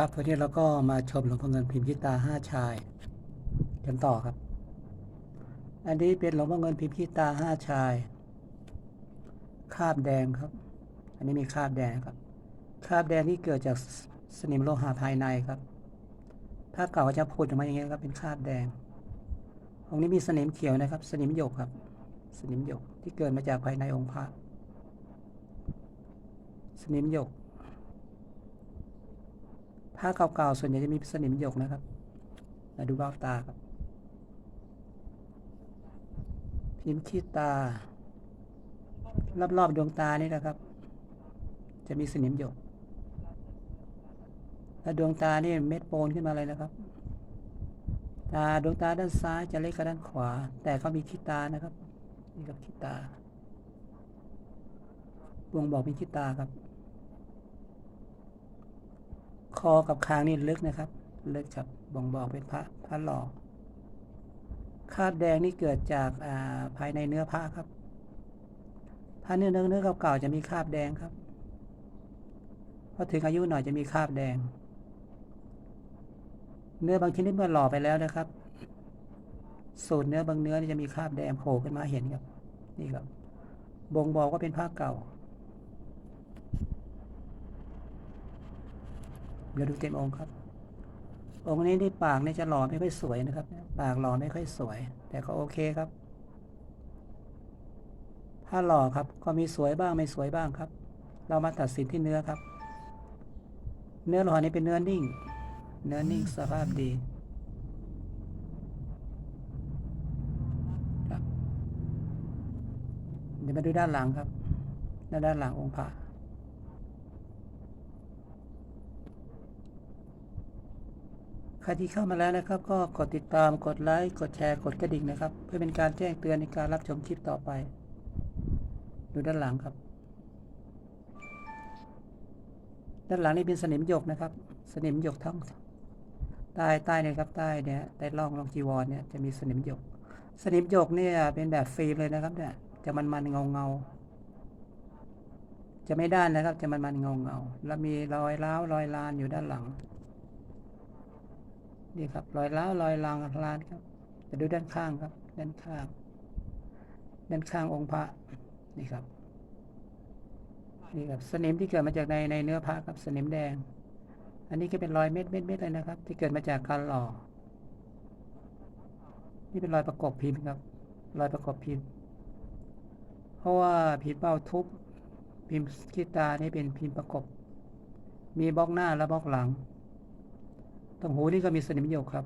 ครับวันนี้เราก็มาชมหลวงพ่อเงินพิมพ์ยิตาห้าชายกันต่อครับ อันนี้เป็นหลวงพ่อเงินพิมพ์ยิตาห้าชาย คาบแดงครับ อันนี้มีคาบแดงครับ คาบแดงที่เกิดจากสนิมโลหะภายในครับ ถ้าเก่าจะพูดออกมาอย่างนี้ครับเป็นคาบแดงองค์นี้มีสนิมเขียวนะครับ สนิมหยกครับ สนิมหยกที่เกิดมาจากภายในองค์พระ สนิมหยก ผ้าเก่าๆส่วนใหญ่จะมีสนิมหยกนะครับมาดูเบ้าตาครับ พิมพ์ขี้ตา รอบๆดวงตานี่นะครับ จะมีสนิมหยก และดวงตานี่เม็ดโปนขึ้นมาเลยนะครับ ตาดวงตาด้านซ้ายจะเล็กกว่าด้านขวา แต่เขามีขี้ตานะครับ นี่กับขี้ตาบ่งบอกเป็นขี้ตาครับ คอกับคางนี่ลึกนะครับ ลึกครับบ่งบอกเป็นพระพระหล่อคราบแดงนี่เกิดจากอ่าภายในเนื้อพระครับถ้าเนื้อเนื้อเนื้อเก่าๆจะมีคราบแดงครับพอถึงอายุหน่อยจะมีคราบแดง เนื้อบางชนิดเมื่อหล่อไปแล้วนะครับ สูตรเนื้อบางเนื้อนี่จะมีคราบแดงโผล่ขึ้นมาเห็นครับ นี่ครับบ่งบอกว่าเป็นผ้าเก่า เดี๋ยวดูเต็มองค์ครับ องค์นี้ที่ปากนี่จะหล่อไม่ค่อยสวยนะครับ ปากหล่อไม่ค่อยสวย แต่ก็โอเคครับ ถ้าหล่อครับ ก็มีสวยบ้างไม่สวยบ้างครับ เรามาตัดสินที่เนื้อครับ เนื้อหล่อนี้เป็นเนื้อนิ่ง เนื้อนิ่งสภาพดีเดี๋ยวมาดูด้านหลังครับ ด้านหลังองค์พระ ใครที่เข้ามาแล้วนะครับ ก็กดติดตามกดไลค์กดแชร์กดกระดิ่งนะครับ เพื่อเป็นการแจ้งเตือนในการรับชมคลิปต่อไป ดูด้านหลังครับ ด้านหลังนี่เป็นสนิมหยกนะครับ สนิมหยกทั้งใต้ใต้เนี่ยครับใต้เนี่ยใต้ร่องรองจีวรเนี่ยจะมีสนิมหยก สนิมหยกเนี่ยเป็นแบบฟิล์มเลยนะครับเนี่ยจะมันมันเงาเงาๆจะไม่ด้านนะครับ จะมันมันเงาเงาๆแล้วมีรอยร้าวรอยลานอยู่ด้านหลัง นี่ครับรอยร้าวรอยลางลานครับจะดูด้านข้างครับ ด้านข้าง ด้านข้างองค์พระนี่ครับนี่ครับสนิมที่เกิดมาจากในในเนื้อพระครับสนิมแดง อันนี้ก็เป็นรอยเม็ดเม็ดเม็ดเลยนะครับ ที่เกิดมาจากการหล่อ นี่เป็นรอยประกบพิมพ์ครับ รอยประกบพิมพ์ เพราะว่าพิมพ์เป้าทุบพิมพ์ขี้ตานี่เป็นพิมพ์ประกบมีบล็อกหน้าและบล็อกหลัง ตรงหูนี่ก็มีสนิมหยกครับ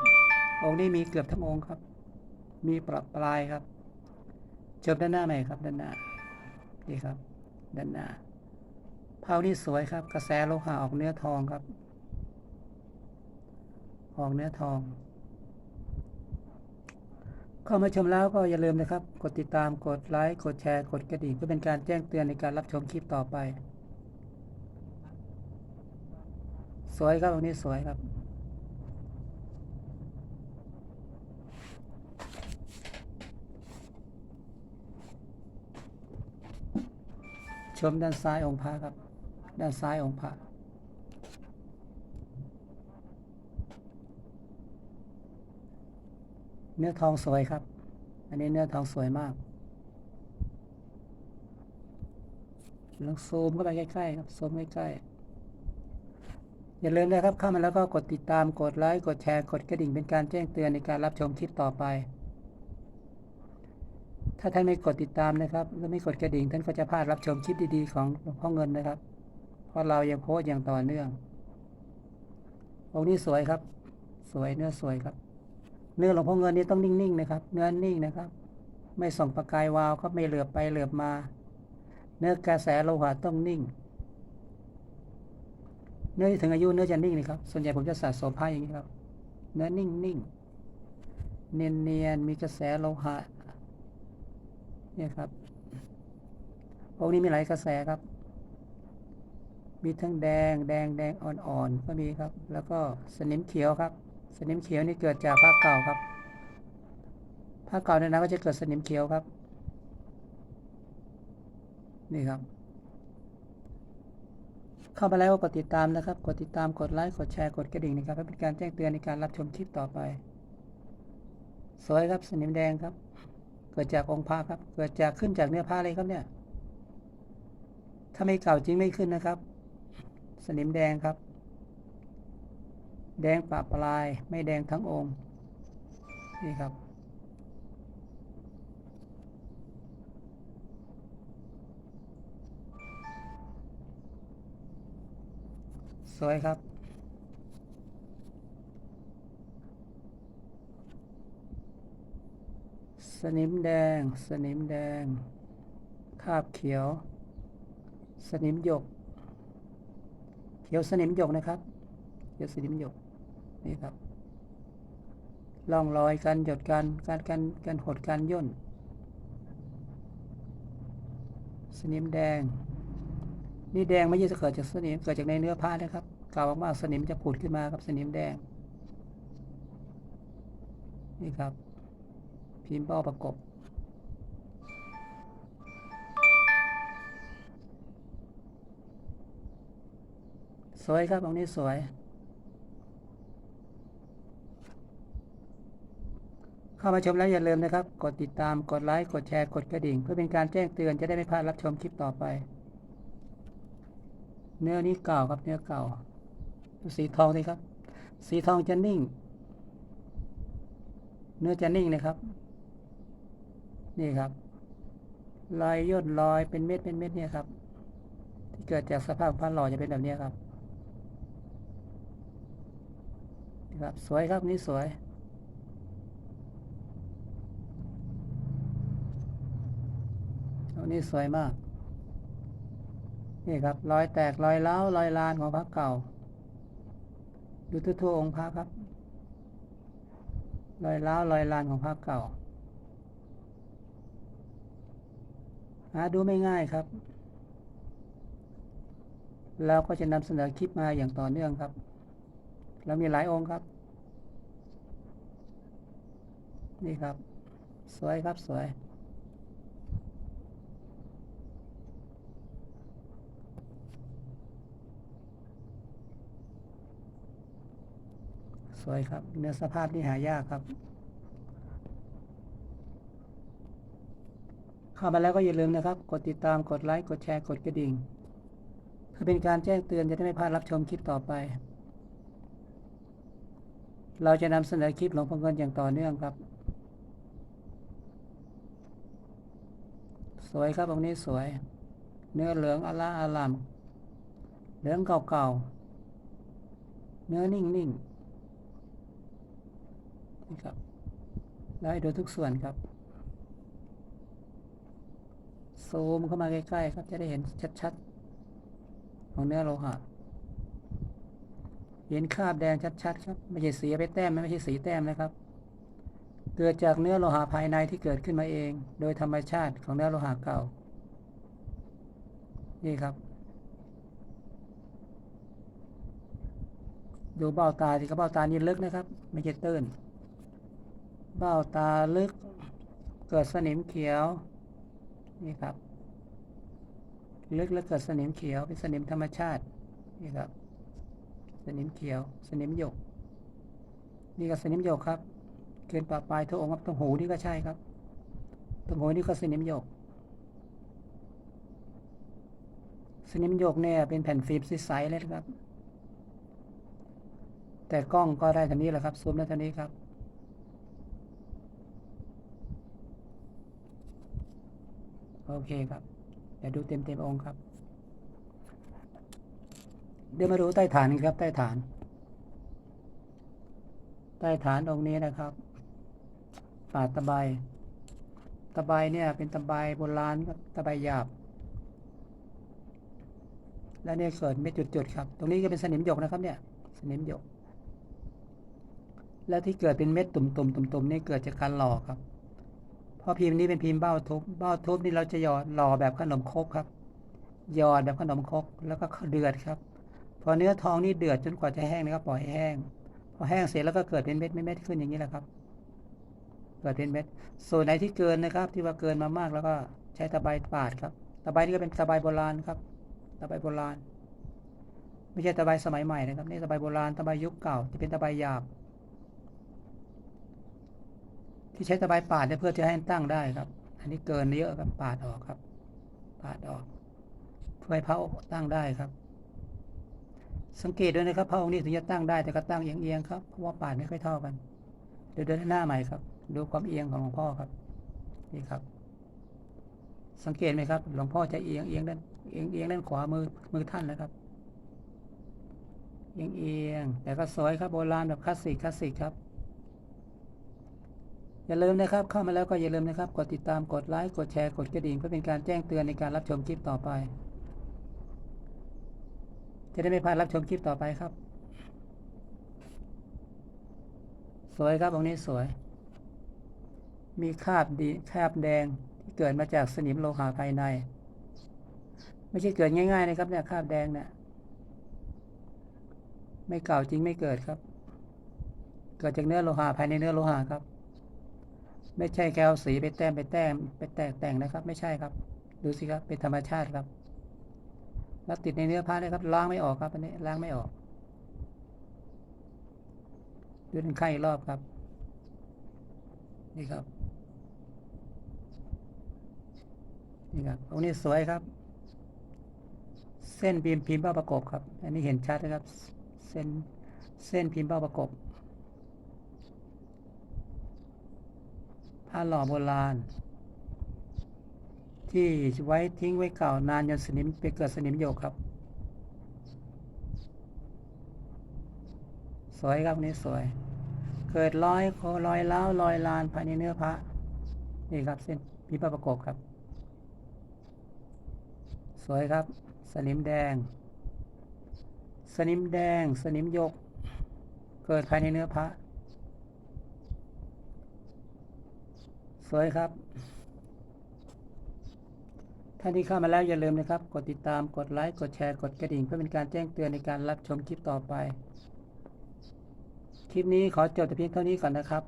องค์นี้มีเกือบทั้งองค์ครับ มีปรับปลายครับเจิบด้านหน้าไหมครับ ด้านหน้านี่ครับ ด้านหน้าเผานี่สวยครับ กระแสโลหะออกเนื้อทองครับ ออกเนื้อทองเข้ามาชมแล้วก็อย่าลืมนะครับ กดติดตามกดไลค์กดแชร์กดกระดิ่งเพื่อเป็นการแจ้งเตือนในการรับชมคลิปต่อไป สวยครับองค์นี้สวยครับ ชมด้านซ้ายองค์พระครับ ด้านซ้ายองค์พระเนื้อทองสวยครับ อันนี้เนื้อทองสวยมากลองซูมเข้าไปใกล้ๆครับ ซูมใกล้ๆ อย่าลืมนะครับ เข้ามาแล้วก็กดติดตาม กดไลค์ กดแชร์ กดกระดิ่งเป็นการแจ้งเตือนในการรับชมคลิปต่อไป ถ้าท่านไม่กดติดตามนะครับ และไม่กดกระดิ่งท่านก็จะพลาดรับชมคลิปดีๆของหลวงพ่อเงินนะครับ เพราะเรายังโพสต์อย่างต่อเนื่อง องค์นี้สวยครับ สวยเนื้อสวยครับ เนื้อหลวงพ่อเงินนี่ต้องนิ่งๆนะครับ เนื้อนิ่งนะครับ ไม่ส่องประกายวาวครับไม่เหลือบไปเหลือบมา เนื้อกระแสโลหะต้องนิ่ง เนื้อถึงอายุเนื้อจะนิ่งเลยครับ ส่วนใหญ่ผมจะสะสมผ้าอย่างนี้ครับ เนื้อนิ่งนิ่งเนียนเนียนๆมีกระแสโลหะ เนี่ยครับองค์นี้มีหลายกระแสครับ มีทั้งแดงแดงแดงอ่อนๆก็มีครับ แล้วก็สนิมเขียวครับ สนิมเขียวนี่เกิดจากผ้าเก่าครับผ้าเก่าเนี่ยนะก็จะเกิดสนิมเขียวครับ นี่ครับ เข้ามาแล้วกดติดตามนะครับ กดติดตามกดไลค์กดแชร์กดกระดิ่งนะครับเพื่อเป็นการแจ้งเตือนในการรับชมคลิปต่อไป สวยครับสนิมแดงครับ เกิดจากองค์พระครับ เกิดจากขึ้นจากเนื้อผ้าเลยครับเนี่ย ถ้าไม่เก่าจริงไม่ขึ้นนะครับ สนิมแดงครับ แดงปะปลาย ไม่แดงทั้งองค์ นี่ครับ สวยครับ สนิมแดง สนิมแดง คาบเขียว สนิมหยก เขียวสนิมหยกนะครับ เขียวสนิมหยก นี่ครับร่องรอยการหยดการการการการหดการย่น สนิมแดง นี่แดงไม่ใช่จะเกิดจากสนิมเกิดจากในเนื้อผ้านะครับกล่าวมากๆสนิมจะผุดขึ้นมาครับสนิมแดง นี่ครับ พิมเป้าประกบสวยครับตรงนี้สวย เข้ามาชมแล้วอย่าลืมนะครับ กดติดตาม กดไลค์ กดแชร์ กดกระดิ่ง เพื่อเป็นการแจ้งเตือนจะได้ไม่พลาดรับชมคลิปต่อไป เนื้อนี้เก่าครับเนื้อเก่า สีทองสิครับ สีทองจะนิ่ง เนื้อจะนิ่งนะครับ นี่ครับ รอยย่นรอยเป็นเม็ดเป็นเม็ดเนี่ยครับ ที่เกิดจากสภาพพันหล่อจะเป็นแบบนี้ครับนี่ครับสวยครับนี่สวยอันนี้สวยมาก นี่ครับ รอยแตกรอยเล้ารอยลานของพระเก่า ดูทั่วๆองค์พระครับ รอยเล้ารอยลานของพระเก่า หาดูไม่ง่ายครับ เราก็จะนำเสนอคลิปมาอย่างต่อเนื่องครับ เรามีหลายองค์ครับ นี่ครับ สวยครับสวย สวยครับ เนื้อสภาพที่หายากครับ เข้ามาแล้วก็อย่าลืมนะครับ กดติดตามกดไลค์กดแชร์กดกระดิ่ง เพื่อเป็นการแจ้งเตือนจะได้ไม่พลาดรับชมคลิปต่อไป เราจะนำเสนอคลิปหลวงพ่อเงินอย่างต่อเนื่องครับ สวยครับองค์นี้สวย เนื้อเหลืองอลาอลามเหลืองเก่าๆ เนื้อนิ่งๆนี่ครับไล่ดูทุกส่วนครับ ซูมเข้ามาใกล้ๆครับ จะได้เห็นชัดๆ ของเนื้อโลหะ เห็นคราบแดงชัดๆ ครับ ไม่ใช่สีไปแต้มไม่ใช่สีแต้มนะครับ เกิดจากเนื้อโลหะภายในที่เกิดขึ้นมาเอง โดยธรรมชาติของเนื้อโลหะเก่า นี่ครับ ดูเบ้าตาสิครับเบ้าตานี่ลึกนะครับ ไม่ใช่ตื้น เบ้าตาลึก เกิดสนิมเขียวนี่ครับ ลึกแล้วเกิดสนิมเขียวเป็นสนิมธรรมชาตินี่ครับ สนิมเขียว สนิมหยก นี่ก็สนิมหยกครับเกินปะปลายทั่วองค์ครับตรงหูนี่ก็ใช่ครับตรงหูนี่ก็สนิมหยก สนิมหยกเนี่ยเป็นแผ่นฟิล์มใสๆเลยครับ แต่กล้องก็ได้เท่านี้แหละครับซูมได้เท่านี้ครับโอเคครับ เดี๋ยวดูเต็มเต็มๆองค์ครับ เดี๋ยวมาดูใต้ฐานครับ ใต้ฐาน ใต้ฐานองค์นี้นะครับปาตะไบตะไบเนี่ย เป็นตะไบโบราณครับตะไบหยาบ แล้วเนี่ยเกิดเม็ดจุดๆครับ ตรงนี้ก็เป็นสนิมหยกนะครับ เนี่ย สนิมหยก แล้วที่เกิดเป็นเม็ดตุ่มๆตุ่มๆนี่เกิดจากการหล่อครับ เพราะพิมพ์นี้เป็นพิมพ์เบ้าทุบเบ้าทุบนี่เราจะหยอดหล่อแบบขนมครกครับ หยอดแบบขนมครกแล้วก็เดือดครับ พอเนื้อทองนี่เดือดจนกว่าจะแห้งนะครับปล่อยให้แห้ง พอแห้งเสร็จแล้วก็เกิดเป็นเม็ดเม็ดขึ้นอย่างนี้แหละครับ เกิดเป็นเม็ด ส่วนไหนที่เกินนะครับ ที่ว่าเกินมามากแล้วก็ใช้ตะไบปาดครับ ตะไบนี่ก็เป็นตะไบโบราณครับ ตะไบโบราณ ไม่ใช่ตะไบสมัยใหม่นะครับ นี่ตะไบโบราณ ตะไบยุคเก่า จะเป็นตะไบหยาบ ที่ใช้ตะไบปาดเนี่ยเพื่อจะให้ตั้งได้ครับ อันนี้เกินเยอะครับปาดออกครับ ปาดออก เพื่อให้พระองค์ตั้งได้ครับ สังเกตด้วยนะครับพระองค์นี้ถึงจะตั้งได้แต่ก็ตั้งเอียงๆครับเพราะว่าปาดไม่ค่อยเท่ากัน เดี๋ยวเดินหน้าใหม่ครับ ดูความเอียงของหลวงพ่อครับนี่ครับ สังเกตไหมครับ หลวงพ่อจะเอียงเอียงด้านเอียงเอียงด้านขวามือมือท่านนะครับเอียงเอียงแต่ก็สวยครับโบราณแบบคลาสสิกคลาสสิกครับ อย่าลืมนะครับ เข้ามาแล้วก็อย่าลืมนะครับ กดติดตาม กดไลค์ กดแชร์ กดกระดิ่ง เพื่อเป็นการแจ้งเตือนในการรับชมคลิปต่อไป จะได้ไม่พลาดรับชมคลิปต่อไปครับ สวยครับองค์นี้สวย มีคาบดีคาบแดงที่เกิดมาจากสนิมโลหะภายใน ไม่ใช่เกิดง่ายๆนะครับเนี่ยคาบแดงเนี่ย ไม่เก่าจริงไม่เกิดครับ เกิดจากเนื้อโลหะภายในเนื้อโลหะครับ ไม่ใช่แค่เอาสีไปแต้มไปแต้มไปแตกแต่งนะครับ ไม่ใช่ครับ ดูสิครับเป็นธรรมชาติครับ แล้วติดในเนื้อผ้านะครับล้างไม่ออกครับอันนี้ล้างไม่ออกดูเป็นไข้อีกรอบครับ นี่ครับนี่ครับตรงนี้สวยครับ เส้นพิมพ์พิมพ์เบ้าประกบครับ อันนี้เห็นชัดนะครับ เส้นเส้นพิมพ์เบ้าประกบ ผ้าหล่อโบราณ ที่ไว้ทิ้งไว้เก่านานจนสนิมไปเกิดสนิมโยกครับ สวยครับนี่สวย เกิดรอยคอรอยเล้าวรอยลานภายในเนื้อพระนี่ครับเส้นพิพ์ประกบครับ สวยครับ สนิมแดง สนิมแดง สนิมยก เกิดภายในเนื้อพระ สวยครับ ท่านที่เข้ามาแล้วอย่าลืมนะครับ กดติดตาม กดไลค์ กดแชร์ กดกระดิ่ง เพื่อเป็นการแจ้งเตือนในการรับชมคลิปต่อไป คลิปนี้ขอจบแต่เพียงเท่านี้ก่อนนะครับ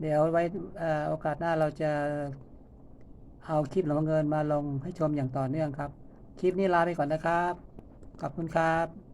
เดี๋ยวไว้อ่อโอกาสหน้าเราจะเอาคลิปหลงเงินมาลงให้ชมอย่างต่อเนื่องครับ คลิปนี้ลาไปก่อนนะครับ ขอบคุณครับ